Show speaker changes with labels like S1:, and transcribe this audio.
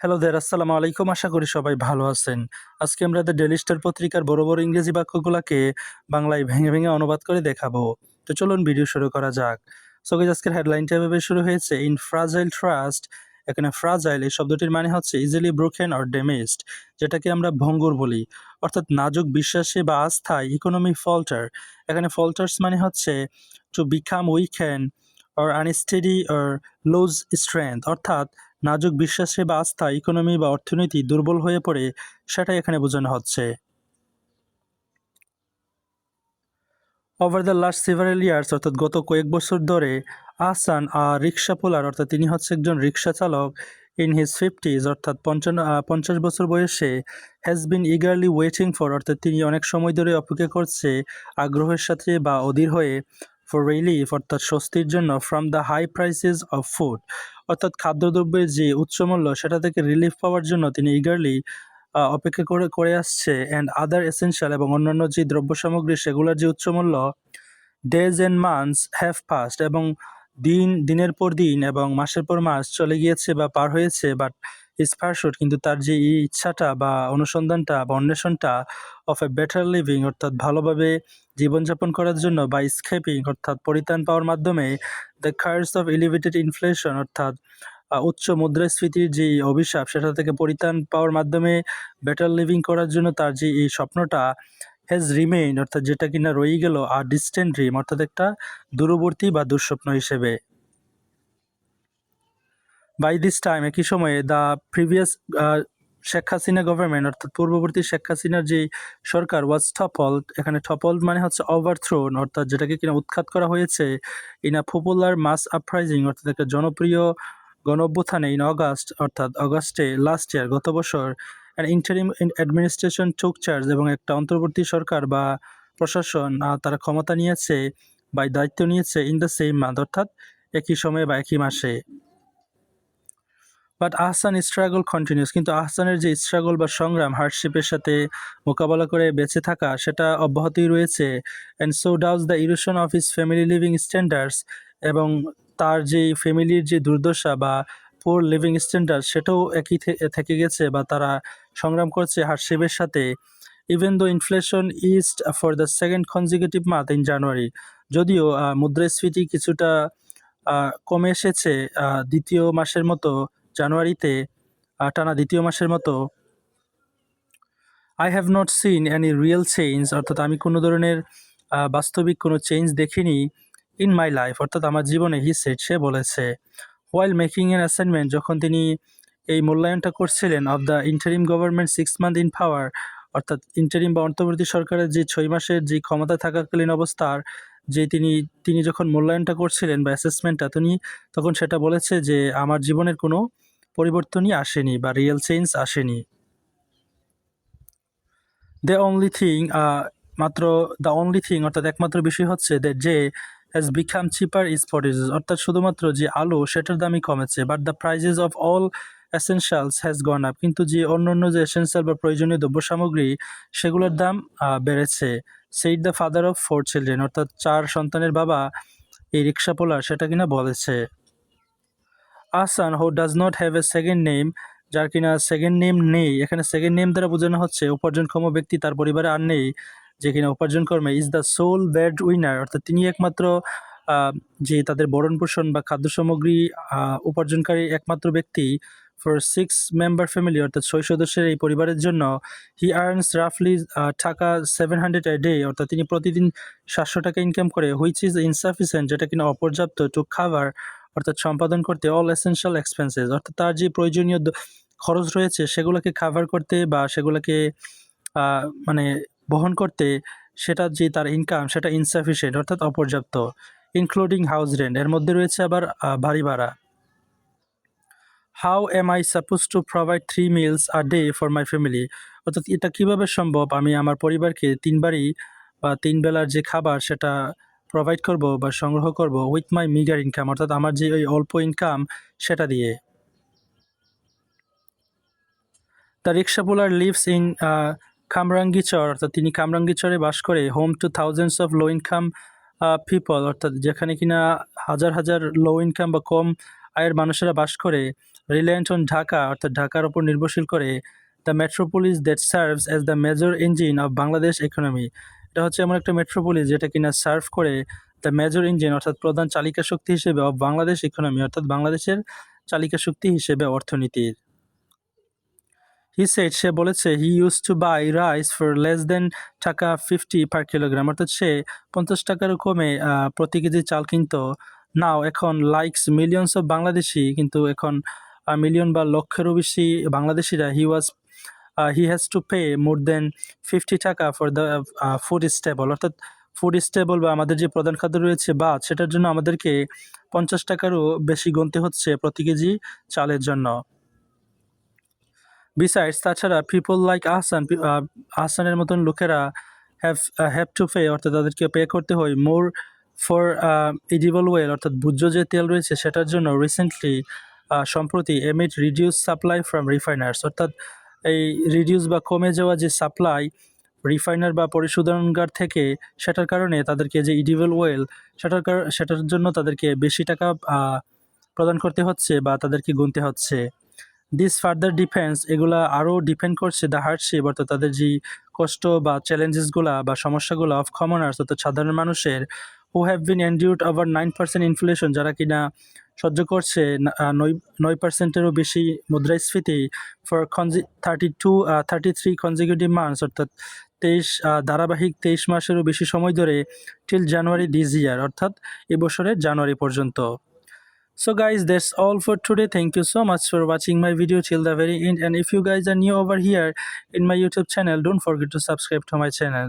S1: Hello দের আসসালামু আলাইকুম। আশা করি সবাই ভালো আছেন। আজকে আমরা দ্য ডেলি স্টার পত্রিকার বড় বড় ইংরেজি বাক্যগুলোকে বাংলায় ভেঙে ভেঙে অনুবাদ করে দেখাবো। তো চলুন ভিডিও শুরু করা যাক। সো গাইস আজকের হেডলাইনটা এভাবে শুরু হয়েছে ইন ফ্রাজাইল ট্রাস্ট এখানে ফ্রাজাইল এই শব্দটির মানে হচ্ছে ইজিলি ব্রোকেন অর ড্যামেজড যেটাকে আমরা ভঙ্গুর বলি। অর্থাৎ নাজুক বিশ্বাসে বা আস্থায় ইকোনমি ফল্টার এখানে ফল্টার্স মানে হচ্ছে to become weaken or unsteady or lose strength অর্থাৎ নাজুক বিশ্বাসে বা আস্থা, ইকোনমি বা অর্থনীতি দুর্বল হয়ে পড়ে, সেটাই এখানে বোঝানো হচ্ছে। Over the last several years অর্থাৎ গত কয়েক বছর ধরে, আহসান আর রিক্সা পোলার অর্থাৎ তিনি হচ্ছে একজন রিক্সা চালক ইন হিজ ফিফটিজ অর্থাৎ পঞ্চান্ন পঞ্চাশ বছর বয়সে has been eagerly waiting for অর্থাৎ তিনি অনেক সময় ধরে অপেক্ষা করছে, আগ্রহের সাথে বা অধীর হয়ে। ফর রিলিফ অর্থাৎ স্বস্তির জন্য from the high prices of food অর্থাৎ খাদ্যদ্রব্যের যে উচ্চমূল্য, সেটা থেকে রিলিফ পাওয়ার জন্য তিনি ইগারলি অপেক্ষা করে করে আসছে অ্যান্ড আদার এসেনশিয়াল এবং অন্যান্য যে দ্রব্য সামগ্রী সেগুলোর যে উচ্চমূল্য days and months have passed এবং দিন, দিনের পর দিন এবং মাসের পর মাস চলে গিয়েছে বা পার হয়েছে বাট স্পারশুট কিন্তু তার যে ইচ্ছাটা বা অনুসন্ধানটা বা অন্বেষণটা অফ এ বেটার লিভিং অর্থাৎ ভালোভাবে জীবনযাপন করার জন্য বা স্কেপিং অর্থাৎ পরিত্রাণ পাওয়ার মাধ্যমে the curse of elevated inflation অর্থাৎ উচ্চ মুদ্রাস্ফীতির যে অভিশাপ, সেটা থেকে পরিত্রাণ পাওয়ার মাধ্যমে বেটার লিভিং করার জন্য তার যে এই স্বপ্নটা হ্যাজ রিমেইন অর্থাৎ যেটা কিনা রয়ে গেল আর ডিস্টেন্ট ড্রিম অর্থাৎ একটা দূরবর্তী বা দুঃস্বপ্ন হিসেবে। বাই দিস টাইম একই সময়ে the previous Sheikh Hasina government অর্থাৎ পূর্ববর্তী শেখ হাসিনার যে সরকার ওয়াজ টপল এখানে টপল মানে হচ্ছে ওভার থ্রোন অর্থাৎ যেটাকে কিনা উৎখাত করা হয়েছে in a popular mass uprising অর্থাৎ একটা জনপ্রিয় গণ অভ্যুত্থানে ইন অগাস্ট অর্থাৎ অগাস্টে লাস্ট ইয়ার গত বছর ইন্টারিম অ্যাডমিনিস্ট্রেশন টুক চার্জ এবং একটা অন্তর্বর্তী সরকার বা প্রশাসন তারা ক্ষমতা নিয়েছে বা দায়িত্ব নিয়েছে ইন দ্য সেম মান্থ অর্থাৎ একই সময়ে বা একই মাসে। বাট আহসান স্ট্রাগল কন্টিনিউস কিন্তু আহসানের যে স্ট্রাগল বা সংগ্রাম হার্ডশিপের সাথে মোকাবেলা করে বেঁচে থাকা, সেটা অব্যাহতই রয়েছে। And so does the erosion of his family living standards এবং তার যে ফ্যামিলির যে দুর্দশা বা পোর লিভিং স্ট্যান্ডার্ড সেটাও একই থেকে গেছে বা তারা সংগ্রাম করছে হার্ডশিপের সাথে। Even though inflation eased for the second consecutive month in January যদিও মুদ্রাস্ফীতি কিছুটা কমে এসেছে দ্বিতীয় মাসের মতো জানুয়ারিতে টানা দ্বিতীয় মাসের মতো I have not seen any real change অর্থাৎ আমি কোনো ধরনের বাস্তবিক কোনো চেঞ্জ দেখিনি ইন মাই লাইফ অর্থাৎ আমার জীবনে হি সেট সে বলেছে। ওয়াইল মেকিং এন অ্যাসাইনমেন্ট যখন তিনি এই মূল্যায়নটা করছিলেন of the interim government six month in power অর্থাৎ ইন্টারিম বা অন্তর্বর্তী সরকারের যে ছয় মাসের যে ক্ষমতা থাকাকালীন অবস্থার, যে তিনি তিনি যখন মূল্যায়নটা করছিলেন বা অ্যাসেসমেন্টটা তিনি তখন সেটা বলেছে যে আমার জীবনের কোনো পরিবর্তনই আসেনি বা রিয়েল চেঞ্জ আসেনি। দ্য অনলি থিং মাত্র দ্য অনলি থিং অর্থাৎ একমাত্র বিষয় হচ্ছে যে has become cheaper is produces অর্থাৎ শুধুমাত্র যে আলো সেটার দামই কমেছে but the prices of all essentials has gone up কিন্তু যে অন্য অন্য যে এসেনশিয়াল বা প্রয়োজনীয় দ্রব্য সামগ্রী সেগুলোর দাম বেড়েছে। Said the father of four children অর্থাৎ চার সন্তানের বাবা এই রিক্সা পোলার সেটা কিনা বলেছে। A son who does not have a second name, যার কিনা সেকেন্ড নেম নেই। এখানে সেকেন্ড নেম দ্বারা বোঝানো হচ্ছে উপার্জনক্ষম ব্যক্তি তার পরিবারে আর নেই, যে কিনা উপার্জন কর্মে is the sole breadwinner অর্থাৎ তিনি একমাত্র যে তাদের ভরণ পোষণ বা খাদ্য সামগ্রী উপার্জনকারী একমাত্র ব্যক্তি ফর সিক্স মেম্বার ফ্যামিলি অর্থাৎ ছয় সদস্যের এই পরিবারের জন্য। হি আর্নস রাফলি টাকা সেভেন হান্ড্রেড এ ডে অর্থাৎ তিনি প্রতিদিন সাতশো টাকা ইনকাম করে হুইচ ইজ ইনসাফিসিয়েন্ট যেটা কিনা অপর্যাপ্ত টু খাবার অর্থাৎ সম্পাদন করতে অল এসেনশিয়াল এক্সপেন্সেস অর্থাৎ তার যে প্রয়োজনীয় খরচ রয়েছে, সেগুলোকে কাভার করতে বা সেগুলোকে মানে বহন করতে সেটা যে তার ইনকাম সেটা ইনসাফিসিয়েন্ট অর্থাৎ অপর্যাপ্ত ইনক্লুডিং হাউস রেন্ট এর মধ্যে রয়েছে আবার বাড়ি ভাড়া। How am I supposed to provide three meals a day for my family অর্থাৎ এটা কীভাবে সম্ভব? আমি আমার পরিবারকে তিনবারই বা তিন বেলার যে খাবার, সেটা প্রোভাইড করব বা সংগ্রহ করব উইথ মাই মিগার ইনকাম অর্থাৎ আমার যে ওই অল্প ইনকাম সেটা দিয়ে। The rickshaw puller lives in Kamrangirchar অর্থাৎ তিনি কামরাঙ্গিচরে বাস করে home to thousands of low income people অর্থাৎ যেখানে কিনা হাজার হাজার লো ইনকাম বা কম আয়ের মানুষেরা বাস করে। রিলায়েন্স অন ঢাকা অর্থাৎ ঢাকার ওপর নির্ভরশীল করে। The metropolis that serves as the major engine of Bangladesh economy এটা হচ্ছে এমন একটা মেট্রোপলিস যেটা কিনা সার্ভ করে দ্য মেজর ইঞ্জিন, অর্থাৎ প্রধান চালিকা শক্তি হিসেবে অফ বাংলাদেশ ইকোনমি, অর্থাৎ বাংলাদেশের চালিকা শক্তি হিসেবে অর্থনীতির। হি সেট সে বলেছে he used to buy rice for less than taka fifty per kilogram অর্থাৎ সে পঞ্চাশ টাকারও কমে প্রতি কেজি চাল কিনতো। নাও এখন লাইকস মিলিয়নস অফ বাংলাদেশি, কিন্তু এখন মিলিয়ন বা লক্ষেরও বেশি বাংলাদেশিরা he was he has to pay more than fifty taka for the food staple অর্থাৎ ফুড স্টেবল বা আমাদের যে প্রধান খাদ্য রয়েছে ভাত, সেটার জন্য আমাদেরকে পঞ্চাশ টাকারও বেশি গুনতে হচ্ছে প্রতি কেজি চালের জন্য। বিসাইডস তাছাড়া পিপল লাইক আহসান আহসানের মতন লোকেরা হ্যাভ হ্যাভ টু পে অর্থাৎ তাদেরকে পে করতে হয় মোর ফর ইডিবল ওয়েল অর্থাৎ ভোজ্য যে তেল রয়েছে সেটার জন্য রিসেন্টলি সম্প্রতি amid reduced supply from refiners অর্থাৎ এই রিডিউস বা কমে যাওয়া যে সাপ্লাই রিফাইনার বা পরিশোধনগার থেকে সেটার কারণে তাদেরকে যে ইডিবল ওয়েল সেটার সেটার জন্য তাদেরকে বেশি টাকা প্রদান করতে হচ্ছে বা তাদেরকে গুনতে হচ্ছে। দিস ফার্দার ডিফেন্স এগুলা আরও ডিপেন্ড করছে দ্য হার্ডশিপ অর্থাৎ তাদের যে কষ্ট বা চ্যালেঞ্জেসগুলা বা সমস্যাগুলো অফ কমনার্স অর্থাৎ সাধারণ মানুষের who have been endured over nine percent inflation যারা কিনা সহ্য করছে নয় পার্সেন্টেরও বেশি মুদ্রাস্ফীতি for conse thirty two thirty three consecutive months অর্থাৎ তেইশ ধারাবাহিক তেইশ মাসেরও বেশি সময় ধরে টিল জানুয়ারি দিস ইয়ার অর্থাৎ এবছরের জানুয়ারি পর্যন্ত। So guys that's all for today thank you so much for watching my video till the very end and if you guys are new over here in my YouTube channel don't forget to subscribe to my channel